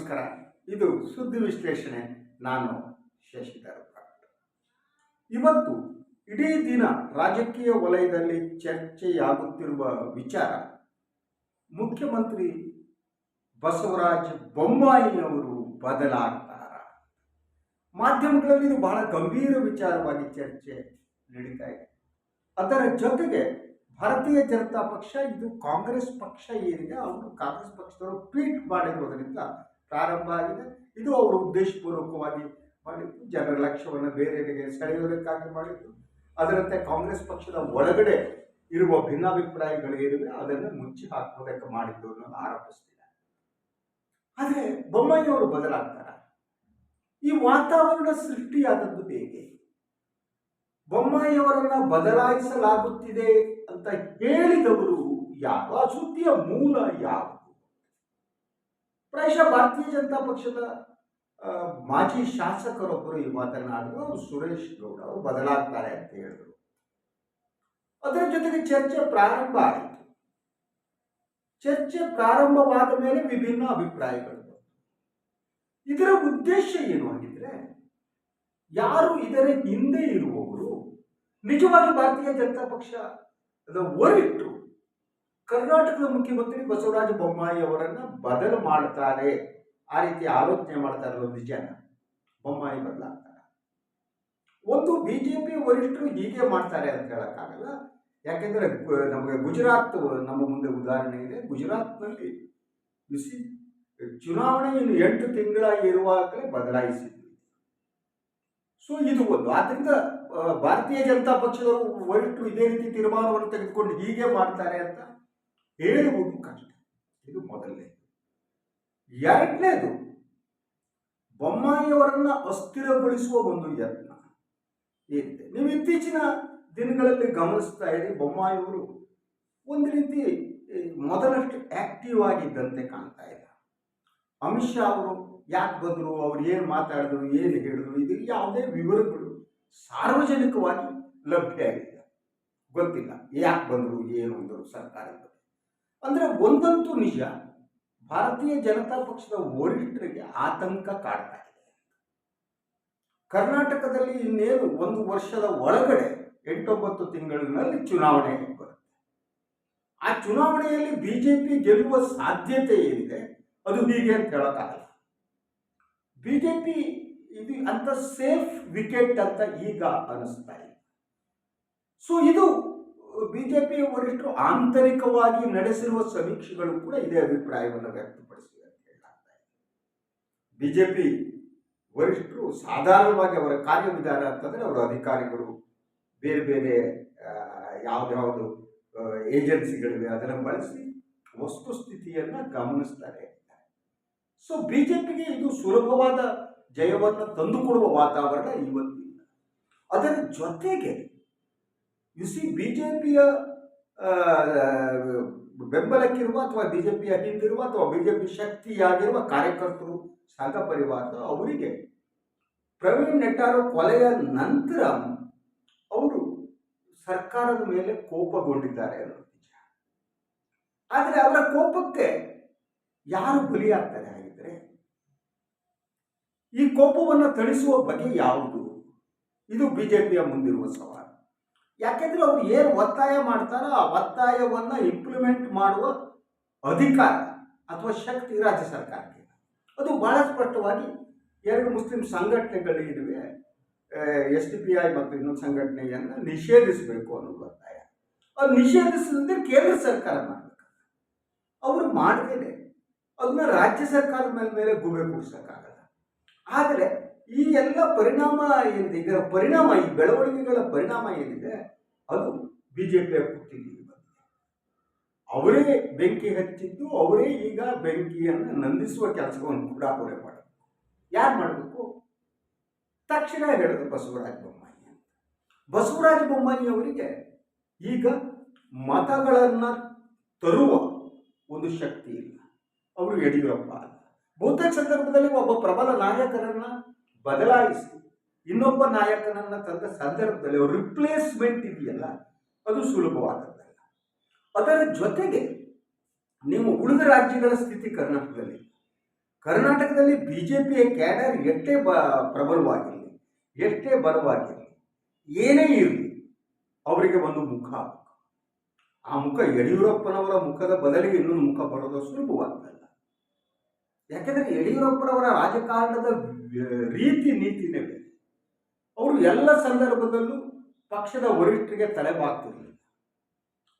ನಮಸ್ಕಾರ. ಇದು ಸುದ್ದಿ ವಿಶ್ಲೇಷಣೆ. ನಾನು ಶಶಿಧರ್ ಇವತ್ತು ಇಡೀ ದಿನ ರಾಜಕೀಯ ವಲಯದಲ್ಲಿ ಚರ್ಚೆಯಾಗುತ್ತಿರುವ ವಿಚಾರ, ಮುಖ್ಯಮಂತ್ರಿ ಬಸವರಾಜ ಬೊಮ್ಮಾಯಿಯವರು ಬದಲಾಗ್ತಾರ. ಮಾಧ್ಯಮಗಳಲ್ಲಿ ಇದು ಬಹಳ ಗಂಭೀರ ವಿಚಾರವಾಗಿ ಚರ್ಚೆ ನಡೀತಾ ಇದೆ. ಅದರ ಜೊತೆಗೆ ಭಾರತೀಯ ಜನತಾ ಪಕ್ಷ, ಇದು ಕಾಂಗ್ರೆಸ್ ಪಕ್ಷ ಏನಿದೆ, ಅವರು ಕಾಂಗ್ರೆಸ್ ಪಕ್ಷದವರು ಟ್ವೀಟ್ ಮಾಡಿರುವುದರಿಂದ ಪ್ರಾರಂಭ ಆಗಿದೆ. ಇದು ಅವರು ಉದ್ದೇಶಪೂರ್ವಕವಾಗಿ ಮಾಡಿದ್ದು. ಜನರ ಲಕ್ಷ್ಯವನ್ನು ಬೇರೆಡೆಗೆ ಸೆಳೆಯುವುದಕ್ಕಾಗಿ ಮಾಡಿದ್ದು. ಅದರಂತೆ ಕಾಂಗ್ರೆಸ್ ಪಕ್ಷದ ಒಳಗಡೆ ಇರುವ ಭಿನ್ನಾಭಿಪ್ರಾಯಗಳೇನಿವೆ ಅದನ್ನು ಮುಚ್ಚಿ ಹಾಕುವುದಕ್ಕೆ ಮಾಡಿದ್ದು ಅನ್ನೋದು ಆರೋಪಿಸ್ತಿದ್ದಾರೆ. ಆದರೆ ಬೊಮ್ಮಾಯಿ ಅವರು ಬದಲಾಗ್ತಾರ? ಈ ವಾತಾವರಣ ಸೃಷ್ಟಿಯಾದದ್ದು ಹೇಗೆ? ಬೊಮ್ಮಾಯಿಯವರನ್ನ ಬದಲಾಯಿಸಲಾಗುತ್ತಿದೆ ಅಂತ ಹೇಳಿದವರು ಯಾವ ಸುದ್ದಿಯ ಮೂಲ ಯಾವುದು ಪ್ರಾಯಶಃ ಭಾರತೀಯ ಜನತಾ ಪಕ್ಷದ ಮಾಜಿ ಶಾಸಕರೊಬ್ಬರು ಈ ಮಾತನಾಡಿದ್ರು ಅವರು ಸುರೇಶ್ ಗೌಡ, ಅವರು ಬದಲಾಗ್ತಾರೆ ಅಂತ ಹೇಳಿದ್ರು. ಅದರ ಜೊತೆಗೆ ಚರ್ಚೆ ಪ್ರಾರಂಭ ಆಯಿತು. ಚರ್ಚೆ ಪ್ರಾರಂಭವಾದ ಮೇಲೆ ವಿಭಿನ್ನ ಅಭಿಪ್ರಾಯಗಳು. ಇದರ ಉದ್ದೇಶ ಏನು ಆಗಿದ್ರೆ, ಯಾರು ಇದರ ಹಿಂದೆ ಇರುವವರು ನಿಜವಾಗಿ ಭಾರತೀಯ ಜನತಾ ಪಕ್ಷದ ಹೊರಟು ಕರ್ನಾಟಕದ ಮುಖ್ಯಮಂತ್ರಿ ಬಸವರಾಜ ಬೊಮ್ಮಾಯಿ ಅವರನ್ನು ಬದಲು ಮಾಡ್ತಾರೆ. ಆ ರೀತಿ ಆಲೋಚನೆ ಮಾಡ್ತಾರೆ ಒಂದು ಜನ. ಬೊಮ್ಮಾಯಿ ಬದಲಾಗ್ತಾರೆ. ಒಂದು ಬಿಜೆಪಿ ವರಿಷ್ಠರು ಹೀಗೆ ಮಾಡ್ತಾರೆ ಅಂತ ಹೇಳೋಕ್ಕಾಗಲ್ಲ. ಯಾಕೆಂದ್ರೆ ನಮಗೆ ಗುಜರಾತ್, ನಮ್ಮ ಮುಂದೆ ಉದಾಹರಣೆ ಇದೆ. ಗುಜರಾತ್ನಲ್ಲಿ ಬಿಸಿ ಚುನಾವಣೆ ಇನ್ನು ಎಂಟು ತಿಂಗಳ ಇರುವಾಗಲೇ ಬದಲಾಯಿಸಿದ್ವಿ ಸೊ, ಇದು ಒಂದು. ಆದ್ರಿಂದ ಭಾರತೀಯ ಜನತಾ ಪಕ್ಷದವರು ವರಿಷ್ಠರು ಇದೇ ರೀತಿ ತೀರ್ಮಾನವನ್ನು ತೆಗೆದುಕೊಂಡು ಹೀಗೆ ಮಾಡ್ತಾರೆ ಅಂತ ಹೇಳುವುದು ಕಷ್ಟ. ಇದು ಮೊದಲನೇ. ಎರಡನೇದು, ಬೊಮ್ಮಾಯಿಯವರನ್ನ ಅಸ್ಥಿರಗೊಳಿಸುವ ಒಂದು ಯತ್ನ. ಏನಿದೆ ನೀವು ಇತ್ತೀಚಿನ ದಿನಗಳಲ್ಲಿ ಗಮನಿಸ್ತಾ ಇರಿ, ಬೊಮ್ಮಾಯಿಯವರು ಒಂದು ರೀತಿ ಮೊದಲಷ್ಟು ಆಕ್ಟಿವ್ ಆಗಿದ್ದಂತೆ ಕಾಣ್ತಾ ಇಲ್ಲ. ಅಮಿತ್ ಶಾ ಅವರು ಯಾಕೆ ಬಂದರು, ಅವ್ರು ಏನು ಮಾತಾಡಿದ್ರು, ಏನು ಹೇಳಿದ್ರು, ಇದು ಯಾವುದೇ ವಿವರಗಳು ಸಾರ್ವಜನಿಕವಾಗಿ ಲಭ್ಯ ಆಗಿದೆ ಗೊತ್ತಿಲ್ಲ ಯಾಕೆ ಬಂದರು, ಏನು ಅಂದರು ಸರ್ಕಾರದ ಅಂದರೆ ಒಂದಂತೂ ನಿಜ, ಭಾರತೀಯ ಜನತಾ ಪಕ್ಷದ ವರಿಷ್ಠರಿಗೆ ಆತಂಕ ಕಾಡ್ತಾ ಇದೆ. ಕರ್ನಾಟಕದಲ್ಲಿ ಇನ್ನೇನು ಒಂದು ವರ್ಷದ ಒಳಗಡೆ ಎಂಟೊಂಬತ್ತು ತಿಂಗಳಿನಲ್ಲಿ ಚುನಾವಣೆ ಬರುತ್ತೆ. ಆ ಚುನಾವಣೆಯಲ್ಲಿ ಬಿಜೆಪಿ ಗೆಲ್ಲುವ ಸಾಧ್ಯತೆ ಏನಿದೆ? ಅದು ಹೀಗೆ ಅಂತ ಹೇಳೋಕ್ಕಾಗಲ್ಲ. ಬಿಜೆಪಿ ಇದು ಅಂತ ಸೇಫ್ ವಿಕೆಟ್ ಅಂತ ಈಗ ಅನಿಸ್ತಾ ಇದೆ. ಸೊ ಇದು ಬಿಜೆಪಿ ವರಿಷ್ಠರು ಆಂತರಿಕವಾಗಿ ನಡೆಸಿರುವ ಸಮೀಕ್ಷೆಗಳು ಕೂಡ ಇದೇ ಅಭಿಪ್ರಾಯವನ್ನು ವ್ಯಕ್ತಪಡಿಸಿವೆ ಅಂತ ಇದೆ. ಬಿಜೆಪಿ ವರಿಷ್ಠರು ಸಾಧಾರಣವಾಗಿ ಅವರ ಕಾರ್ಯವಿಧಾನ ಅಂತಂದ್ರೆ ಅವರ ಅಧಿಕಾರಿಗಳು, ಬೇರೆ ಬೇರೆ ಯಾವ್ದಾವುದು ಏಜೆನ್ಸಿಗಳಿವೆ ಅದನ್ನು ಬಳಸಿ ವಸ್ತುಸ್ಥಿತಿಯನ್ನ ಗಮನಿಸ್ತಾರೆ. ಸೊ ಬಿಜೆಪಿಗೆ ಇದು ಸುಲಭವಾದ ಜಯವನ್ನು ತಂದುಕೊಡುವ ವಾತಾವರಣ ಇವತ್ತಿಲ್ಲ. ಅದರ ಜೊತೆಗೆ ಯು ಸಿ ಪಿಯ ಬೆಂಬಲಕ್ಕಿರುವ ಅಥವಾ ಬಿ ಜೆ ಪಿಯ ಹಿಂದಿರುವ ಅಥವಾ ಬಿ ಜೆ ಪಿ ಶಕ್ತಿಯಾಗಿರುವ ಕಾರ್ಯಕರ್ತರು, ಸಂಘ ಪರಿವಾರ ಅವರಿಗೆ ಪ್ರವೀಣ್ ನೆಟ್ಟಾರು ಕೊಲೆಯ ನಂತರ ಅವರು ಸರ್ಕಾರದ ಮೇಲೆ ಕೋಪಗೊಂಡಿದ್ದಾರೆ ಅನ್ನೋದು ನಿಜ ಆದರೆ ಅವರ ಕೋಪಕ್ಕೆ ಯಾರು ಬಲಿಯಾಗ್ತಾರೆ ಹಾಗಿದ್ರೆ? ಈ ಕೋಪವನ್ನು ತಣಿಸುವ ಬಗೆ ಯಾವುದು? ಇದು ಬಿಜೆಪಿಯ ಮುಂದಿರುವ ಸವಾಲು. ಯಾಕೆಂದ್ರೆ ಅವ್ರು ಏನು ಒತ್ತಾಯ ಮಾಡ್ತಾರೋ ಆ ಒತ್ತಾಯವನ್ನ ಇಂಪ್ಲಿಮೆಂಟ್ ಮಾಡುವ ಅಧಿಕಾರ ಅಥವಾ ಶಕ್ತಿ ರಾಜ್ಯ ಸರ್ಕಾರಕ್ಕೆ. ಅದು ಬಹಳ ಸ್ಪಷ್ಟವಾಗಿ ಎರಡು ಮುಸ್ಲಿಂ ಸಂಘಟನೆಗಳು ಇದುವೆ ಎಸ್ ಡಿ ಪಿ ಐ ಮತ್ತು ಇನ್ನೊಂದು ಸಂಘಟನೆಯನ್ನು ನಿಷೇಧಿಸಬೇಕು ಅನ್ನೋದು ಒತ್ತಾಯ. ಅದು ನಿಷೇಧಿಸಿದ್ರೆ ಕೇಂದ್ರ ಸರ್ಕಾರ ಮಾಡಬೇಕು. ಅವರು ಮಾಡಿದ್ದೇನೆ ಅದನ್ನ ರಾಜ್ಯ ಸರ್ಕಾರದ ಮೇಲೆ ಮೇಲೆ ಗುಬೆ ಕೂಡಿಸೋಕ್ಕಾಗಲ್ಲ. ಆದರೆ ಈ ಎಲ್ಲ ಪರಿಣಾಮ ಏನಿದೆ ಇದರ ಪರಿಣಾಮ, ಈ ಬೆಳವಣಿಗೆಗಳ ಪರಿಣಾಮ ಏನಿದೆ, ಅದು ಬಿಜೆಪಿಯ ಕುತ್ತಿಗೆ ಬಂದಿದೆ. ಅವರೇ ಬೆಂಕಿ ಹಚ್ಚಿದ್ದು, ಅವರೇ ಈಗ ಬೆಂಕಿಯನ್ನು ನಂದಿಸುವ ಕೆಲಸವನ್ನು ಕೂಡ ಅವರೇ ಮಾಡಬೇಕು ಯಾರು ಮಾಡಬೇಕು? ತಕ್ಷಣ ಹೇಳಿದ್ರು ಬಸವರಾಜ ಬೊಮ್ಮಾಯಿ ಅಂತ. ಬಸವರಾಜ ಬೊಮ್ಮಾಯಿ ಅವರಿಗೆ ಈಗ ಮತಗಳನ್ನು ತರುವ ಒಂದು ಶಕ್ತಿ ಇಲ್ಲ. ಅವರು ಯಡಿಯೂರಪ್ಪ ಅಲ್ಲ. ಬಹುತೇಕ ಸಂದರ್ಭದಲ್ಲಿ ಒಬ್ಬ ಪ್ರಬಲ ನಾಯಕರನ್ನ ಬದಲಾಯಿಸಿ ಇನ್ನೊಬ್ಬ ನಾಯಕನನ್ನ ತಂದ ಸಂದರ್ಭದಲ್ಲಿ ರಿಪ್ಲೇಸ್ಮೆಂಟ್ ಇದೆಯಲ್ಲ, ಅದು ಸುಲಭವಾದದ್ದಲ್ಲ. ಅದರ ಜೊತೆಗೆ ನಿಮ್ಮ ಉಳಿದ ರಾಜ್ಯಗಳ ಸ್ಥಿತಿ ಕರ್ನಾಟಕದಲ್ಲಿ. ಕರ್ನಾಟಕದಲ್ಲಿ ಬಿ ಜೆ ಪಿಯ ಕ್ಯಾಡರ್ ಎಷ್ಟೇ ಬ, ಪ್ರಬಲವಾಗಿರಲಿ, ಎಷ್ಟೇ ಬಲವಾಗಿರಲಿ, ಏನೇ ಇರಲಿ, ಅವರಿಗೆ ಒಂದು ಮುಖ. ಆ ಮುಖ ಯಡಿಯೂರಪ್ಪನವರ ಮುಖದ ಬದಲಿಗೆ ಇನ್ನೊಂದು ಮುಖ ಬರೋದು ಸುಲಭವಾಗ್ತಲ್ಲ ಯಾಕೆಂದರೆ ಯಡಿಯೂರಪ್ಪನವರ ರಾಜಕಾರಣದ ರೀತಿ ನೀತಿನೇ ಬೇರೆ. ಅವರು ಎಲ್ಲ ಸಂದರ್ಭದಲ್ಲೂ ಪಕ್ಷದ ವರಿಷ್ಠರಿಗೆ ತಲೆಬಾಗ್ತಿರಲಿಲ್ಲ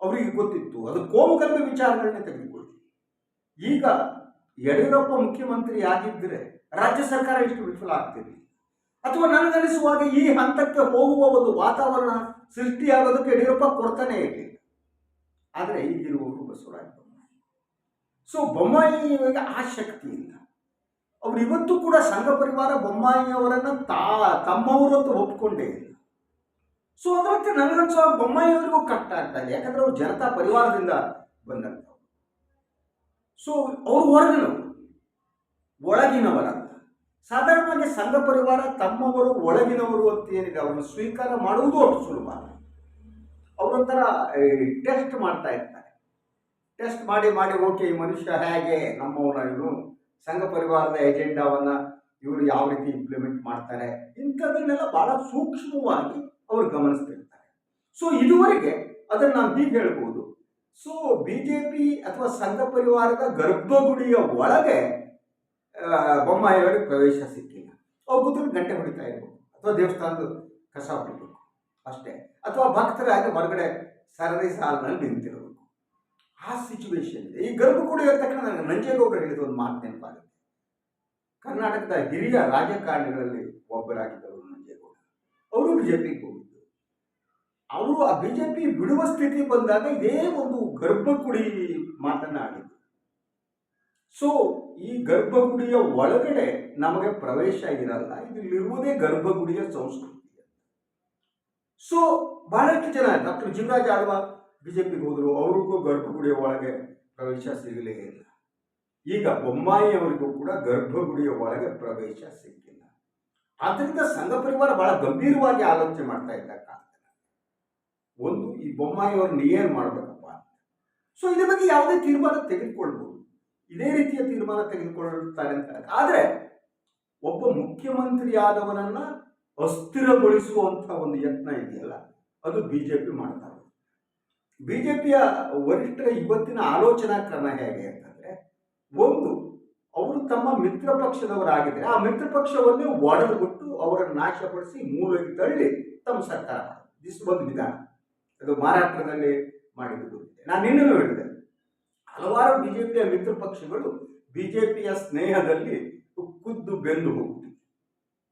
ಅವರಿಗೆ ಗೊತ್ತಿತ್ತು. ಅದು ಕೋಮುಗಲ್ಭ ವಿಚಾರಗಳನ್ನೇ ತೆಗೆದುಕೊಳ್ಳಿ. ಈಗ ಯಡಿಯೂರಪ್ಪ ಮುಖ್ಯಮಂತ್ರಿ ಆಗಿದ್ದರೆ ರಾಜ್ಯ ಸರ್ಕಾರ ಇಷ್ಟು ವಿಫಲ ಆಗ್ತಿರಲಿಲ್ಲ. ಅಥವಾ ನನಗನಿಸುವಾಗ ಈ ಹಂತಕ್ಕೆ ಹೋಗುವ ಒಂದು ವಾತಾವರಣ ಸೃಷ್ಟಿಯಾಗೋದಕ್ಕೆ ಯಡಿಯೂರಪ್ಪ ಕೊಡ್ತಾನೆ ಇರಲಿಲ್ಲ. ಆದರೆ ಈಗಿರುವವರು ಬಸವರಾಜ ಸೊ ಬೊಮ್ಮಾಯಿಯವರಿಗೆ ಆ ಶಕ್ತಿ ಇಲ್ಲ ಅವರು ಇವತ್ತು ಕೂಡ ಸಂಘ ಪರಿವಾರ ಬೊಮ್ಮಾಯಿಯವರನ್ನ ತಾ, ತಮ್ಮವರು ಅಂತ ಒಪ್ಕೊಂಡೇ ಇಲ್ಲ. ಸೊ ಅದರಂತೆ ನನಗನ್ಸೋ ಬೊಮ್ಮಾಯಿಯವರಿಗೂ ಕಷ್ಟ ಆಗ್ತಾ ಇದೆ. ಯಾಕಂದ್ರೆ ಅವರು ಜನತಾ ಪರಿವಾರದಿಂದ ಬಂದಂಥವ್ರು. ಸೊ ಅವರು ಹೊರಗಿನವರು. ಒಳಗಿನವರಂತ ಸಾಧಾರಣವಾಗಿ ಸಂಘ ಪರಿವಾರ ತಮ್ಮವರು, ಒಳಗಿನವರು ಅಂತ ಏನಿದೆ, ಅವರನ್ನು ಸ್ವೀಕಾರ ಮಾಡುವುದು ಅಷ್ಟು ಸುಲಭ ಅವರೊಂಥರ ಟೆಸ್ಟ್ ಮಾಡ್ತಾ ಇರ್ತಾರೆ. ಟೆಸ್ಟ್ ಮಾಡಿ ಮಾಡಿ ಓಕೆ, ಈ ಮನುಷ್ಯ ಹೇಗೆ ನಮ್ಮವನ ಇವನು ಸಂಘ ಪರಿವಾರದ ಎಜೆಂಡಾವನ್ನ ಇವರು ಯಾವ ರೀತಿ ಇಂಪ್ಲಿಮೆಂಟ್ ಮಾಡ್ತಾರೆ, ಇಂಥದನ್ನೆಲ್ಲ ಬಹಳ ಸೂಕ್ಷ್ಮವಾಗಿ ಅವರು ಗಮನಿಸ್ತಿರ್ತಾರೆ. ಸೊ ಇದುವರೆಗೆ ಅದನ್ನು ನಾವು ಹೀಗೆ ಹೇಳ್ಬೋದು. ಸೊ ಬಿ ಜೆ ಪಿ ಅಥವಾ ಸಂಘ ಪರಿವಾರದ ಗರ್ಭಗುಡಿಯ ಒಳಗೆ ಬೊಮ್ಮಾಯಿಯವರಿಗೆ ಪ್ರವೇಶ ಸಿಕ್ಕಿಲ್ಲ. ಕೂತ್ಕೊಂಡು ಗಂಟೆ ಹೊಡಿತಾ ಇರ್ಬೋದು. ಅಥವಾ ದೇವಸ್ಥಾನದ ಕಸ ಹೊಡಿಬೇಕು. ಅಷ್ಟೇ. ಅಥವಾ ಭಕ್ತರಾಗಿ ಹೊರಗಡೆ ಸರದಿ ಸಾಲಿನಲ್ಲಿ ನಿಂತಿರಬೇಕು ಆ ಸಿಚುವೇಶನ್ ಈ ಗರ್ಭಗುಡಿ ಅಂದ ತಕ್ಷಣ ನನಗೆ ನಂಜೇಗೌಡರು ಹೇಳಿದ ಒಂದು ಮಾತು ನೆನಪಾಗುತ್ತೆ. ಕರ್ನಾಟಕದ ಹಿರಿಯ ರಾಜಕಾರಣಿಗಳಲ್ಲಿ ಒಬ್ಬರಾಗಿದ್ದವರು ನಂಜೇಗೌಡ ಅವರು ಬಿಜೆಪಿಗೆ ಹೋಗಿದ್ದರು ಅವರು ಆ ಬಿಜೆಪಿ ಬಿಡುವ ಸ್ಥಿತಿ ಬಂದಾಗ ಇದೇ ಒಂದು ಗರ್ಭಗುಡಿ ಮಾತನ್ನ ಆಡಿದ್ರು ಸೊ ಈ ಗರ್ಭಗುಡಿಯ ಒಳಗಡೆ ನಮಗೆ ಪ್ರವೇಶ ಇರಲ್ಲ. ಇಲ್ಲಿರುವುದೇ ಗರ್ಭಗುಡಿಯ ಸಂಸ್ಕೃತಿ ಸೊ ಬಹಳಷ್ಟು ಜನ, ಡಾಕ್ಟರ್ ಜೀವರಾಜ್ ಆಳ್ವ ಬಿಜೆಪಿಗೆ ಹೋದರು ಅವ್ರಿಗೂ ಗರ್ಭಗುಡಿಯ ಒಳಗೆ ಪ್ರವೇಶ ಸಿಗಲೇ ಇಲ್ಲ. ಈಗ ಬೊಮ್ಮಾಯಿಯವರಿಗೂ ಕೂಡ ಗರ್ಭಗುಡಿಯ ಒಳಗೆ ಪ್ರವೇಶ ಸಿಕ್ಕಿಲ್ಲ. ಆದ್ದರಿಂದ ಸಂಘ ಪರಿವಾರ ಬಹಳ ಗಂಭೀರವಾಗಿ ಆಲೋಚನೆ ಮಾಡ್ತಾ ಇದ್ದ ಒಂದು, ಈ ಬೊಮ್ಮಾಯಿ ಏನು ಮಾಡಬೇಕಪ್ಪ ಸೊ ಇದ್ರ ಬಗ್ಗೆ ಯಾವುದೇ ತೀರ್ಮಾನ ತೆಗೆದುಕೊಳ್ಬಹುದು ಇದೇ ರೀತಿಯ ತೀರ್ಮಾನ ತೆಗೆದುಕೊಳ್ಳುತ್ತಾರೆ ಅಂತ ಆದರೆ, ಒಬ್ಬ ಮುಖ್ಯಮಂತ್ರಿ ಅಸ್ಥಿರಗೊಳಿಸುವಂಥ ಒಂದು ಯತ್ನ ಇದೆಯಲ್ಲ, ಅದು ಬಿಜೆಪಿ ಮಾಡ್ತಾರೆ ಬಿಜೆಪಿಯ ವರಿಷ್ಠರ ಇವತ್ತಿನ ಆಲೋಚನಾ ಕ್ರಮ ಹೇಗೆ ಅಂತಂದ್ರೆ, ಒಂದು, ಅವರು ತಮ್ಮ ಮಿತ್ರ ಪಕ್ಷದವರಾಗಿದ್ರೆ ಆ ಮಿತ್ರ ಪಕ್ಷವನ್ನೇ ಒಡೆದು ಬಿಟ್ಟು ಅವರನ್ನು ನಾಶಪಡಿಸಿ ಮೂಲಕ್ಕೆ ತಳ್ಳಿ ತಮ್ಮ ಸರ್ಕಾರ ದಿಸ್ ಒಂದು ವಿಧಾನ. ಅದು ಮಹಾರಾಷ್ಟ್ರದಲ್ಲಿ ಮಾಡಿದ್ದು ನಾನು ನಿನ್ನೂ ಹೇಳಿದೆ. ಹಲವಾರು ಬಿಜೆಪಿಯ ಮಿತ್ರ ಪಕ್ಷಗಳು ಬಿಜೆಪಿಯ ಸ್ನೇಹದಲ್ಲಿ ಕುದ್ದು ಬೆಂದು ಹೋಗುತ್ತಿದೆ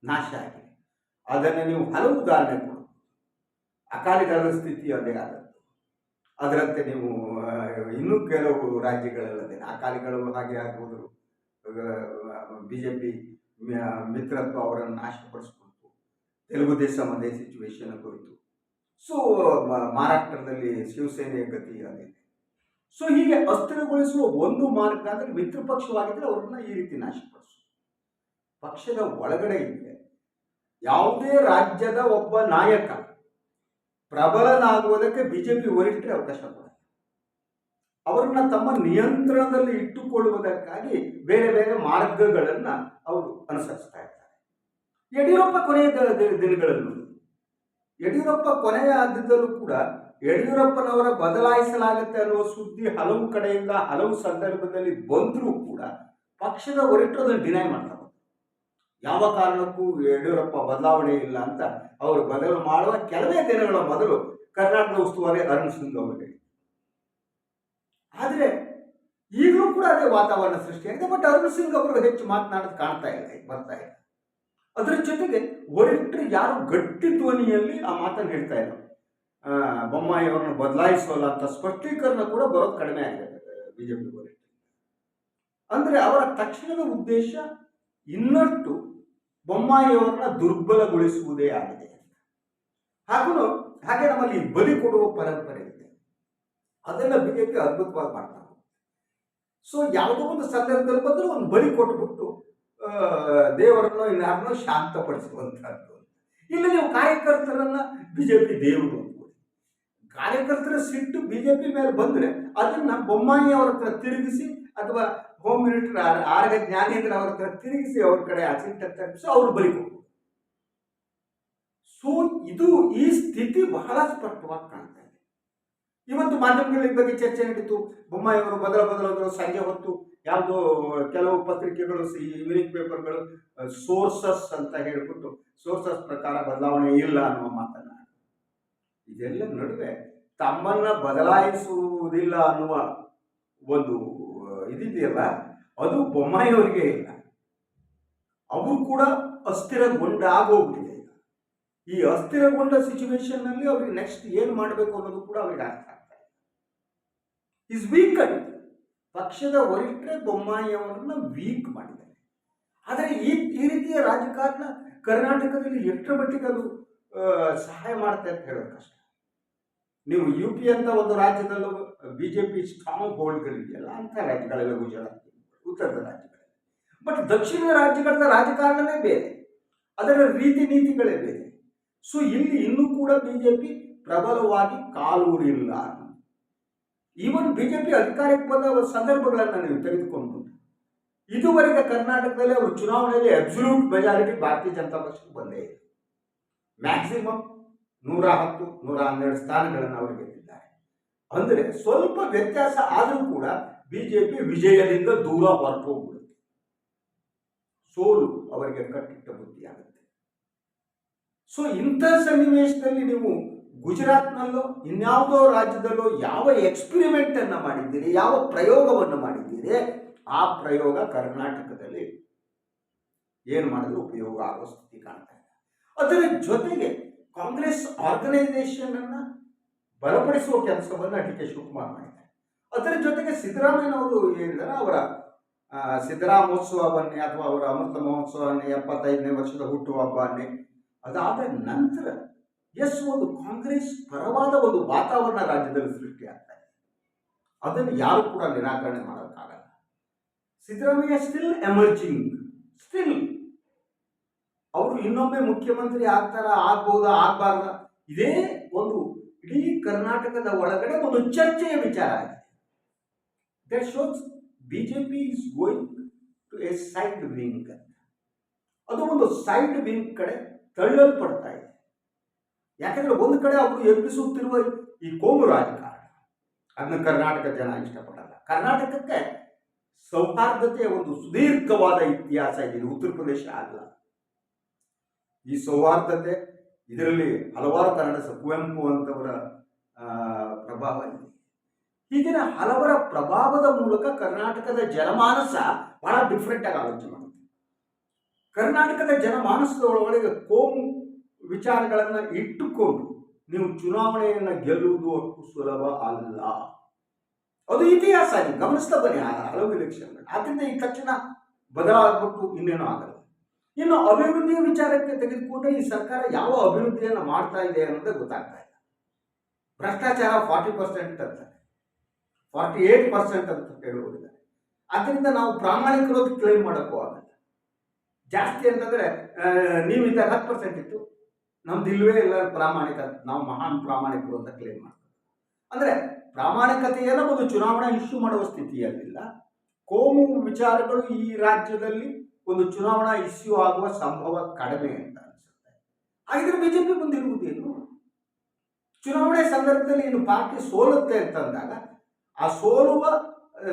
ನಾಶ ಆಗಿದೆ. ಅದನ್ನು ನೀವು ಹಲವು ಉದಾಹರಣೆ ಕೊಡು ಅಕಾಲಿ ದಳದ ಸ್ಥಿತಿ ಅದೇ ಆದದ್ದು. ಅದರಂತೆ ನೀವು ಇನ್ನೂ ಕೆಲವು ರಾಜ್ಯಗಳಲ್ಲದೆ ಅಕಾಲಿಗಳು ಹಾಗೆ ಆಗುವುದು ಬಿಜೆಪಿ ಮಿತ್ರತ್ವ ಅವರನ್ನು ನಾಶಪಡಿಸ್ಕೊಳ್ತು. ತೆಲುಗು ದೇಶ ಅದೇ ಸಿಚುವೇಶನ್ ಹೋಯಿತು ಸೊ ಮಹಾರಾಷ್ಟ್ರದಲ್ಲಿ ಶಿವಸೇನೆಯ ಗತಿ ಆಗಿದೆ ಸೊ ಹೀಗೆ ಅಸ್ಥಿರಗೊಳಿಸುವ ಒಂದು ಮಾರ್ಗ ಅಂದರೆ ಮಿತ್ರ ಪಕ್ಷವಾಗಿದ್ದರೆ ಅವ್ರನ್ನ ಈ ರೀತಿ ನಾಶಪಡಿಸು. ಪಕ್ಷದ ಒಳಗಡೆ ಇದೆ ಯಾವುದೇ ರಾಜ್ಯದ ಒಬ್ಬ ನಾಯಕ ಪ್ರಬಲನಾಗುವುದಕ್ಕೆ ಬಿಜೆಪಿ ಹೊರಟ್ರೆ ಅವಕಾಶ ಕೊಡ ಅವರನ್ನ ತಮ್ಮ ನಿಯಂತ್ರಣದಲ್ಲಿ ಇಟ್ಟುಕೊಳ್ಳುವುದಕ್ಕಾಗಿ ಬೇರೆ ಬೇರೆ ಮಾರ್ಗಗಳನ್ನು ಅವರು ಅನುಸರಿಸ್ತಾ ಇದ್ದಾರೆ. ಯಡಿಯೂರಪ್ಪ ಕೊನೆಯ ದಿನಗಳಲ್ಲೂ ಯಡಿಯೂರಪ್ಪ ಕೊನೆಯ ಕೂಡ ಯಡಿಯೂರಪ್ಪನವರ ಬದಲಾಯಿಸಲಾಗುತ್ತೆ ಅನ್ನುವ ಸುದ್ದಿ ಹಲವು ಕಡೆಯಿಂದ ಹಲವು ಸಂದರ್ಭದಲ್ಲಿ ಬಂದರೂ ಕೂಡ ಪಕ್ಷದ ಹೊರಟು ಅದನ್ನು ಡಿನೈ ಮಾಡ್ತಾರೆ. ಯಾವ ಕಾರಣಕ್ಕೂ ಯಡಿಯೂರಪ್ಪ ಬದಲಾವಣೆ ಇಲ್ಲ ಅಂತ ಅವರು ಬದಲು ಮಾಡುವ ಕೆಲವೇ ದಿನಗಳ ಮೊದಲು ಕರ್ನಾಟಕದ ಉಸ್ತುವಾರಿ ಅರುಣ್ ಸಿಂಗ್ ಅವರಿಗೆ ಆದರೆ ಈಗಲೂ ಕೂಡ ಅದೇ ವಾತಾವರಣ ಸೃಷ್ಟಿಯಾಗಿದೆ ಬಟ್ ಅರುಣ್ ಸಿಂಗ್ ಅವರು ಹೆಚ್ಚು ಮಾತನಾಡೋದು ಕಾಣ್ತಾ ಇಲ್ಲ ಬರ್ತಾ ಇಲ್ಲ. ಅದರ ಜೊತೆಗೆ ಒರಿಟ್ರು ಯಾರು ಗಟ್ಟಿ ಧ್ವನಿಯಲ್ಲಿ ಆ ಮಾತನ್ನು ಹೇಳ್ತಾ ಇಲ್ಲ. ಬೊಮ್ಮಾಯಿ ಅವರನ್ನು ಬದಲಾಯಿಸೋಲ್ಲ ಅಂತ ಸ್ಪಷ್ಟೀಕರಣ ಕೂಡ ಬರೋದು ಕಡಿಮೆ ಆಗಿದೆ ಬಿಜೆಪಿ ವರಿಷ್ಠ ಅಂದ್ರೆ ಅವರ ತಕ್ಷಣದ ಉದ್ದೇಶ ಇನ್ನಷ್ಟು ಬೊಮ್ಮಾಯಿಯವರನ್ನ ದುರ್ಬಲಗೊಳಿಸುವುದೇ ಆಗಿದೆ ಹಾಗೂ ಹಾಗೆ ನಮ್ಮಲ್ಲಿ ಬಲಿ ಕೊಡುವ ಪರಂಪರೆ ಇದೆ. ಅದನ್ನ ಬಿಜೆಪಿ ಅದ್ಭುತವಾಗಿ ಮಾಡ್ತಾರೆ ಸೊ ಯಾವುದೋ ಒಂದು ಸಂದರ್ಭದಲ್ಲಿ ಬಂದರೂ ಒಂದು ಬಲಿ ಕೊಟ್ಬಿಟ್ಟು ದೇವರನ್ನು ಇನ್ಯಾರನ್ನೋ ಶಾಂತಪಡಿಸುವಂತಹದ್ದು ಇಲ್ಲ ನೀವು ಕಾರ್ಯಕರ್ತರನ್ನ ಬಿಜೆಪಿ ದೇವರು ಕಾರ್ಯಕರ್ತರ ಸಿಟ್ಟು ಬಿಜೆಪಿ ಮೇಲೆ ಬಂದ್ರೆ ಅದನ್ನ ಬೊಮ್ಮಾಯಿ ಅವರ ಹತ್ರ ತಿರುಗಿಸಿ ಅಥವಾ ಹೋಮ್ ಮಿನಿಸ್ಟರ್ ಆರ್ ಆರ್ಗ ಜ್ಞಾನೇಂದ್ರ ಅವ್ರ ಹತ್ರ ತಿರುಗಿಸಿ ಅವ್ರ ಕಡೆ ಅಸಿಟ್ ತಪ್ಪಿಸಿ ಅವ್ರು ಬಲಿ ಸೋ ಇದು ಈ ಸ್ಥಿತಿ ಬಹಳ ಸ್ಪಷ್ಟವಾಗಿ ಕಾಣ್ತಾ ಇದೆ. ಇವತ್ತು ಮಾಧ್ಯಮಗಳ ಬಗ್ಗೆ ಚರ್ಚೆ ನಡೀತು. ಬೊಮ್ಮಾಯಿ ಅವರು ಬದಲ ಬದಲಾದರು ಸಂಜೆ ಹೊತ್ತು ಯಾವುದೋ ಕೆಲವು ಪತ್ರಿಕೆಗಳು ಈವ್ನಿಂಗ್ ಪೇಪರ್ಗಳು ಸೋರ್ಸಸ್ ಅಂತ ಹೇಳಿಬಿಟ್ಟು ಸೋರ್ಸಸ್ ಪ್ರಕಾರ ಬದಲಾವಣೆ ಇಲ್ಲ ಅನ್ನುವ ಮಾತನ್ನ. ಇದೆಲ್ಲ ನಡುವೆ ತಮ್ಮನ್ನ ಬದಲಾಯಿಸುವುದಿಲ್ಲ ಅನ್ನುವ ಒಂದು ಇದಿದೆಯಲ್ಲ ಅದು ಬೊಮ್ಮಾಯಿಯವರಿಗೆ ಇಲ್ಲ ಅವರು ಕೂಡ ಅಸ್ಥಿರಗೊಂಡಾಗೋಗ್ಬಿಟ್ಟಿದೆ ಈಗ. ಈ ಅಸ್ಥಿರಗೊಂಡ ಸಿಚುವೇಶನ್ನಲ್ಲಿ ಅವ್ರಿಗೆ ನೆಕ್ಸ್ಟ್ ಏನು ಮಾಡಬೇಕು ಅನ್ನೋದು ಕೂಡ ಅವ್ರಿಗೆ ಅರ್ಥ ಆಗ್ತಾ ಇಲ್ಲ. ಇಸ್ ವೀಕ್ ಪಕ್ಷದ ವರಿಷ್ಠರೇ ಬೊಮ್ಮಾಯಿಯವರನ್ನ ವೀಕ್ ಮಾಡಿದ್ದಾರೆ. ಆದರೆ ಈ ಈ ರೀತಿಯ ರಾಜಕಾರಣ ಕರ್ನಾಟಕದಲ್ಲಿ ಎಷ್ಟರ ಮಟ್ಟಿಗೆ ಅದು ಸಹಾಯ ಮಾಡುತ್ತೆ ಅಂತ ಹೇಳೋದು ಕಷ್ಟ. ನೀವು ಯು ಪಿ ಅಂತ ಒಂದು ರಾಜ್ಯದಲ್ಲೂ ಬಿಜೆಪಿ ಸ್ಟ್ರಾಂಗ್ ಹೋಲ್ಡ್ಗಳಿದೆಯಲ್ಲ ಅಂತ ರಾಜ್ಯಗಳೆಲ್ಲ ಗುಜರಾತ್ ಉತ್ತರದ ರಾಜ್ಯಗಳಲ್ಲಿ ಬಟ್ ದಕ್ಷಿಣ ರಾಜ್ಯಗಳ ರಾಜಕಾರಣವೇ ಬೇರೆ. ಅದರ ರೀತಿ ನೀತಿಗಳೇ ಬೇರೆ. ಸೊ ಇಲ್ಲಿ ಇನ್ನೂ ಕೂಡ ಬಿಜೆಪಿ ಪ್ರಬಲವಾಗಿ ಕಾಲೂರಿಲ್ಲ. ಈವನ್ ಬಿಜೆಪಿ ಅಧಿಕಾರಕ್ಕೆ ಬಂದ ಸಂದರ್ಭಗಳನ್ನು ನೀವು ತೆಗೆದುಕೊಂಡು ಇದುವರೆಗೆ ಕರ್ನಾಟಕದಲ್ಲಿ ಅವರು ಚುನಾವಣೆಯಲ್ಲಿ ಅಬ್ಸಲ್ಯೂಟ್ ಮೆಜಾರಿಟಿ ಭಾರತೀಯ ಜನತಾ ಪಕ್ಷಕ್ಕೆ ಬಂದೇ ಇದೆ ಮ್ಯಾಕ್ಸಿಮಮ್ ನೂರ ಹತ್ತು, ನೂರ ಹನ್ನೆರಡು ಸ್ಥಾನಗಳನ್ನು ಅವರು ಗೆದ್ದಿದ್ದಾರೆ ಅಂದರೆ ಸ್ವಲ್ಪ ವ್ಯತ್ಯಾಸ ಆದರೂ ಕೂಡ ಬಿಜೆಪಿ ವಿಜಯದಿಂದ ದೂರ ಹೊರಟೋಗ್ಬಿಡುತ್ತೆ. ಸೋಲು ಅವರಿಗೆ ಕಟ್ಟಿಟ್ಟ ಬುದ್ಧಿಯಾಗುತ್ತೆ ಸೊ ಇಂಥ ಸನ್ನಿವೇಶದಲ್ಲಿ ನೀವು ಗುಜರಾತ್ನಲ್ಲೋ, ಇನ್ಯಾವುದೋ ರಾಜ್ಯದಲ್ಲೋ ಯಾವ ಎಕ್ಸ್ಪಿರಿಮೆಂಟ್ ಅನ್ನ ಮಾಡಿದ್ದೀರಿ, ಯಾವ ಪ್ರಯೋಗವನ್ನು ಮಾಡಿದ್ದೀರಿ, ಆ ಪ್ರಯೋಗ ಕರ್ನಾಟಕದಲ್ಲಿ ಏನು ಮಾಡಿದ್ರು ಉಪಯೋಗ ಆಗೋ ಸ್ಥಿತಿ ಕಾಣ್ತಾ ಇದೆ ಅದರ ಜೊತೆಗೆ ಕಾಂಗ್ರೆಸ್ ಆರ್ಗನೈಸೇಷನ್ ಅನ್ನ ಬಲಪಡಿಸುವ ಕೆಲಸವನ್ನು ಡಿ ಕೆ ಶಿವಕುಮಾರ್ ಮಾಡಿದ್ದಾರೆ. ಅದರ ಜೊತೆಗೆ ಸಿದ್ದರಾಮಯ್ಯನವರು ಹೇಳಿದ್ದಾರೆ, ಅವರ ಸಿದ್ದರಾಮೋತ್ಸವವನ್ನೇ ಅಥವಾ ಅವರ ಅಮೃತ ಮಹೋತ್ಸವನ್ನೇ ಎಪ್ಪತ್ತೈದನೇ ವರ್ಷದ ಹುಟ್ಟುಹಬ್ಬವನ್ನೇ ಅದಾದ ನಂತರ ಎಸ್ ಒಂದು ಕಾಂಗ್ರೆಸ್ ಪರವಾದ ಒಂದು ವಾತಾವರಣ ರಾಜ್ಯದಲ್ಲಿ ಸೃಷ್ಟಿಯಾಗ್ತಾ ಇದೆ. ಅದನ್ನು ಯಾರು ಕೂಡ ನಿರಾಕರಣೆ ಮಾಡೋಕ್ಕಾಗಲ್ಲ. ಸಿದ್ದರಾಮಯ್ಯ ಸ್ಟಿಲ್ ಎಮರ್ಜಿಂಗ್ ಸ್ಟಿಲ್ ಅವರು ಇನ್ನೊಮ್ಮೆ ಮುಖ್ಯಮಂತ್ರಿ ಆಗ್ತಾರ, ಆಗ್ಬೋದ, ಆಗ್ಬಾರ್ದ? ಇದೇ ಇಡೀ ಕರ್ನಾಟಕದ ಒಳಗಡೆ ಒಂದು ಚರ್ಚೆಯ ವಿಚಾರ ಆಗಿದೆ. That shows BJP is going to a side wing ಅದು ಒಂದು ಸೈಡ್ ವಿಂಗ್ ಕಡೆ ತಳ್ಳಲ್ಪಡ್ತಾ ಇದೆ. ಯಾಕಂದ್ರೆ ಒಂದು ಕಡೆ ಅವರು ಎಬ್ಬಿಸುತ್ತಿರುವ ಈ ಕೋಮು ರಾಜಕಾರಣ, ಅದನ್ನ ಕರ್ನಾಟಕ ಜನ ಇಷ್ಟಪಡಲ್ಲ. ಕರ್ನಾಟಕಕ್ಕೆ ಸೌಹಾರ್ದತೆಯ ಒಂದು ಸುದೀರ್ಘವಾದ ಇತಿಹಾಸ ಇದೆ ಉತ್ತರ ಪ್ರದೇಶ ಅಲ್ಲ. ಈ ಸೌಹಾರ್ದತೆ ಇದರಲ್ಲಿ ಹಲವಾರು ಕನ್ನಡ ಕುವೆಂಪು ಅಂತವರ ಪ್ರಭಾವ ಇದೆ. ಹೀಗಿನ ಹಲವರ ಪ್ರಭಾವದ ಮೂಲಕ ಕರ್ನಾಟಕದ ಜನಮಾನಸ ಬಹಳ ಡಿಫ್ರೆಂಟ್ ಆಗಿ ಆಲೋಚನೆ ಮಾಡುತ್ತೆ. ಕರ್ನಾಟಕದ ಜನಮಾನಸದ ಒಳಗಡೆ ಕೋಮು ವಿಚಾರಗಳನ್ನು ಇಟ್ಟುಕೊಂಡು ನೀವು ಚುನಾವಣೆಯನ್ನು ಗೆಲ್ಲುವುದು ಅಷ್ಟು ಸುಲಭ ಅಲ್ಲ. ಅದು ಇತಿಹಾಸ ಗಮನಿಸ್ತಾ ಬನ್ನಿ ಹಲವು ಇಲೆಕ್ಷನ್ ಆದ್ರಿಂದ ಈ ತಕ್ಷಣ ಬದಲಾಗ್ಬಿಟ್ಟು ಇನ್ನೇನು ಆಗಲ್ಲ. ಇನ್ನು ಅಭಿವೃದ್ಧಿಯ ವಿಚಾರಕ್ಕೆ ತೆಗೆದುಕೊಂಡ್ರೆ ಈ ಸರ್ಕಾರ ಯಾವ ಅಭಿವೃದ್ಧಿಯನ್ನು ಮಾಡ್ತಾ ಇದೆ ಅನ್ನೋದೇ ಗೊತ್ತಾಗ್ತಾ ಇಲ್ಲ. ಭ್ರಷ್ಟಾಚಾರ ಫಾರ್ಟಿ ಪರ್ಸೆಂಟ್ ಅಂತ, ಫಾರ್ಟಿ ಏಟ್ ಪರ್ಸೆಂಟ್ ಅಂತ ಹೇಳುವುದಿಲ್ಲ ಅದರಿಂದ ನಾವು ಪ್ರಾಮಾಣಿಕರು ಕ್ಲೇಮ್ ಮಾಡೋಕ್ಕೂ ಆಗಲ್ಲ. ಜಾಸ್ತಿ ಅಂತಂದ್ರೆ ನೀವು ನೀವಿದ್ದಾಗ ಹತ್ತು ಪರ್ಸೆಂಟ್ ಇತ್ತು. ನಮ್ದು ಇಲ್ವೇ ಇಲ್ಲ, ಪ್ರಾಮಾಣಿಕ, ನಾವು ಮಹಾನ್ ಪ್ರಾಮಾಣಿಕರು ಅಂತ ಕ್ಲೇಮ್ ಮಾಡ್ತೀವಿ. ಅಂದ್ರೆ ಪ್ರಾಮಾಣಿಕತೆಯನ್ನು ಒಂದು ಚುನಾವಣಾ ಇಶ್ಯೂ ಮಾಡುವ ಸ್ಥಿತಿಯಲ್ಲಿಲ್ಲ. ಕೋಮು ವಿಚಾರಗಳು ಈ ರಾಜ್ಯದಲ್ಲಿ ಒಂದು ಚುನಾವಣಾ ಇಶ್ಯೂ ಆಗುವ ಸಂಭವ ಕಡಿಮೆ ಅಂತ ಅನಿಸುತ್ತೆ. ಹಾಗಿದ್ರೆ ಬಿಜೆಪಿ ಮುಂದಿರುವುದೇನು ಚುನಾವಣೆ ಸಂದರ್ಭದಲ್ಲಿ ಏನು ಪಾರ್ಟಿ ಸೋಲುತ್ತೆ ಅಂತಂದಾಗ ಆ ಸೋಲುವ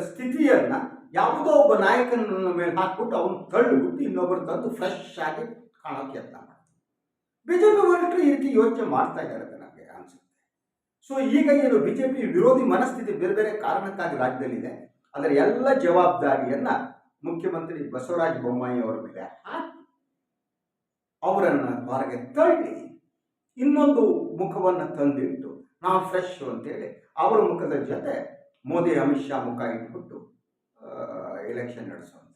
ಸ್ಥಿತಿಯನ್ನ ಯಾವುದೋ ಒಬ್ಬ ನಾಯಕನ ಮೇಲೆ ಹಾಕ್ಬಿಟ್ಟು ಅವನು ತಳ್ಳಿಬಿಟ್ಟು ಇನ್ನೊಬ್ಬರು ತಂದು ಫ್ರೆಶ್ ಆಗಿ ಕಾಣೋಕೆ ಯತ್ನ ಮಾಡ್ತಾರೆ ಬಿಜೆಪಿ ವರಿಷ್ಠರು ಈ ರೀತಿ ಯೋಚನೆ ಮಾಡ್ತಾ ಇದ್ದಾರೆ ಅಂತ ನನಗೆ ಅನಿಸುತ್ತೆ. ಸೊ ಈಗ ಏನು ಬಿಜೆಪಿ ವಿರೋಧಿ ಮನಸ್ಥಿತಿ ಬೇರೆ ಬೇರೆ ಕಾರಣಕ್ಕಾಗಿ ರಾಜ್ಯದಲ್ಲಿದೆ. ಅದರ ಎಲ್ಲ ಜವಾಬ್ದಾರಿಯನ್ನ ಮುಖ್ಯಮಂತ್ರಿ ಬಸವರಾಜ ಬೊಮ್ಮಾಯಿ ಅವರ ಮೇಲೆ ಅವರನ್ನ ಹೊರಗೆ ತಳ್ಳಿ, ಇನ್ನೊಂದು ಮುಖವನ್ನು ತಂದಿಟ್ಟು ನಾವು ಫ್ರೆಶ್ ಅಂತೇಳಿ ಅವರ ಮುಖದ ಜೊತೆ ಮೋದಿ, ಅಮಿತ್ ಶಾ ಮುಖ ಇಟ್ಬಿಟ್ಟು ಎಲೆಕ್ಷನ್ ನಡೆಸುವಂಥದ್ದು.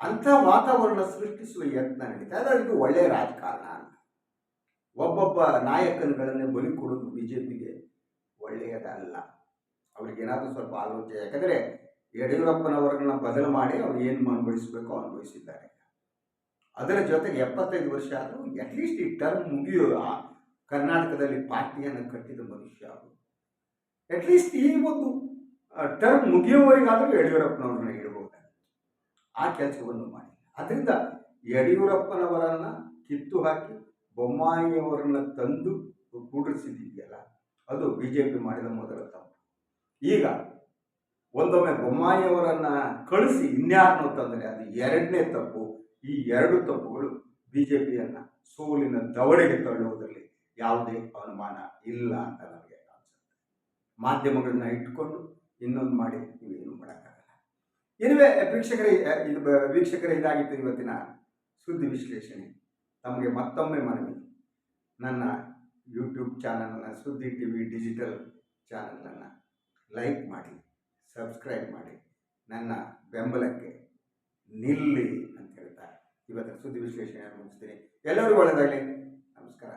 ಅಂಥ ವಾತಾವರಣ ಸೃಷ್ಟಿಸುವ ಯತ್ನ ನಡೀತಾ ಇದೆ. ಇದು ಒಳ್ಳೆಯ ರಾಜಕಾರಣ ಅಂತ ಒಬ್ಬೊಬ್ಬ ನಾಯಕರುಗಳನ್ನೇ ಬಲಿ ಕೊಡೋದು ಬಿ ಜೆ ಪಿಗೆ ಒಳ್ಳೆಯದಲ್ಲ. ಅವ್ರಿಗೇನಾದರೂ ಸ್ವಲ್ಪ ಆಲೋಚನೆ, ಯಾಕಂದರೆ ಯಡಿಯೂರಪ್ಪನವರನ್ನ ಬದಲು ಮಾಡಿ ಅವ್ರು ಏನು ಅನುಭವಿಸಬೇಕು ಅನುಭವಿಸಿದ್ದಾರೆ. ಅದರ ಜೊತೆಗೆ ಎಪ್ಪತ್ತೈದು ವರ್ಷ ಆದರೂ ಅಟ್ಲೀಸ್ಟ್ ಈ ಟರ್ಮ್ ಮುಗಿಯೋ ಕರ್ನಾಟಕದಲ್ಲಿ ಪಾರ್ಟಿಯನ್ನು ಕಟ್ಟಿದ ಮನುಷ್ಯ ಅವರು. ಅಟ್ಲೀಸ್ಟ್ ಈ ಒಂದು ಟರ್ಮ್ ಮುಗಿಯುವವರೆಗಾದರೂ ಯಡಿಯೂರಪ್ಪನವ್ರನ್ನ ಇಡಬಹುದು ಆ ಕೆಲಸವನ್ನು ಮಾಡಿ ಅದರಿಂದ ಯಡಿಯೂರಪ್ಪನವರನ್ನು ಕಿತ್ತು ಹಾಕಿ ಬೊಮ್ಮಾಯಿಯವರನ್ನ ತಂದು ಕೂಡಿಸಿದೆಯಲ್ಲ ಅದು ಬಿ ಜೆ ಪಿ ಮಾಡಿದ ಮೊದಲ ತಪ್ಪು. ಈಗ ಒಂದೊಮ್ಮೆ ಬೊಮ್ಮಾಯಿಯವರನ್ನ ಕಳಿಸಿ ಇನ್ಯಾರನ್ನು ತಂದರೆ ಅದು ಎರಡನೇ ತಪ್ಪು. ಈ ಎರಡು ತಪ್ಪುಗಳು ಬಿ ಜೆ ಪಿಯನ್ನು ಸೋಲಿನ ದವಡೆಗೆ ತಳ್ಳುವುದರಲ್ಲಿ ಯಾವುದೇ ಅನುಮಾನ ಇಲ್ಲ ಅಂತ ನನಗೆ ಅನಿಸುತ್ತೆ. ಮಾಧ್ಯಮಗಳನ್ನ ಇಟ್ಕೊಂಡು ಇನ್ನೊಂದು ಮಾಡಿ ನೀವೇನು ಮಾಡೋಕ್ಕಾಗಲ್ಲ. ಇರುವೆ ವೀಕ್ಷಕರೇ ಇದು ವೀಕ್ಷಕರೇ, ಇದಾಗಿತ್ತು ಇವತ್ತಿನ ಸುದ್ದಿ ವಿಶ್ಲೇಷಣೆ. ತಮಗೆ ಮತ್ತೊಮ್ಮೆ ಮನವಿ. ನನ್ನ ಯೂಟ್ಯೂಬ್ ಚಾನಲನ್ನು ಸುದ್ದಿ ಟಿ ವಿ ಡಿಜಿಟಲ್ ಚಾನಲನ್ನು ಲೈಕ್ ಮಾಡಿ. ಸಬ್ಸ್ಕ್ರೈಬ್ ಮಾಡಿ. ನನ್ನ ಬೆಂಬಲಕ್ಕೆ ನಿಲ್ಲಿ ಅಂತ ಹೇಳ್ತಾ ಇವತ್ತಿನ ಸುದ್ದಿ ವಿಶ್ಲೇಷಣೆಯನ್ನು ಮುಗಿಸ್ತೀನಿ. ಎಲ್ಲರಿಗೂ ಒಳ್ಳೆಯದಾಗಲಿ ನಮಸ್ಕಾರ.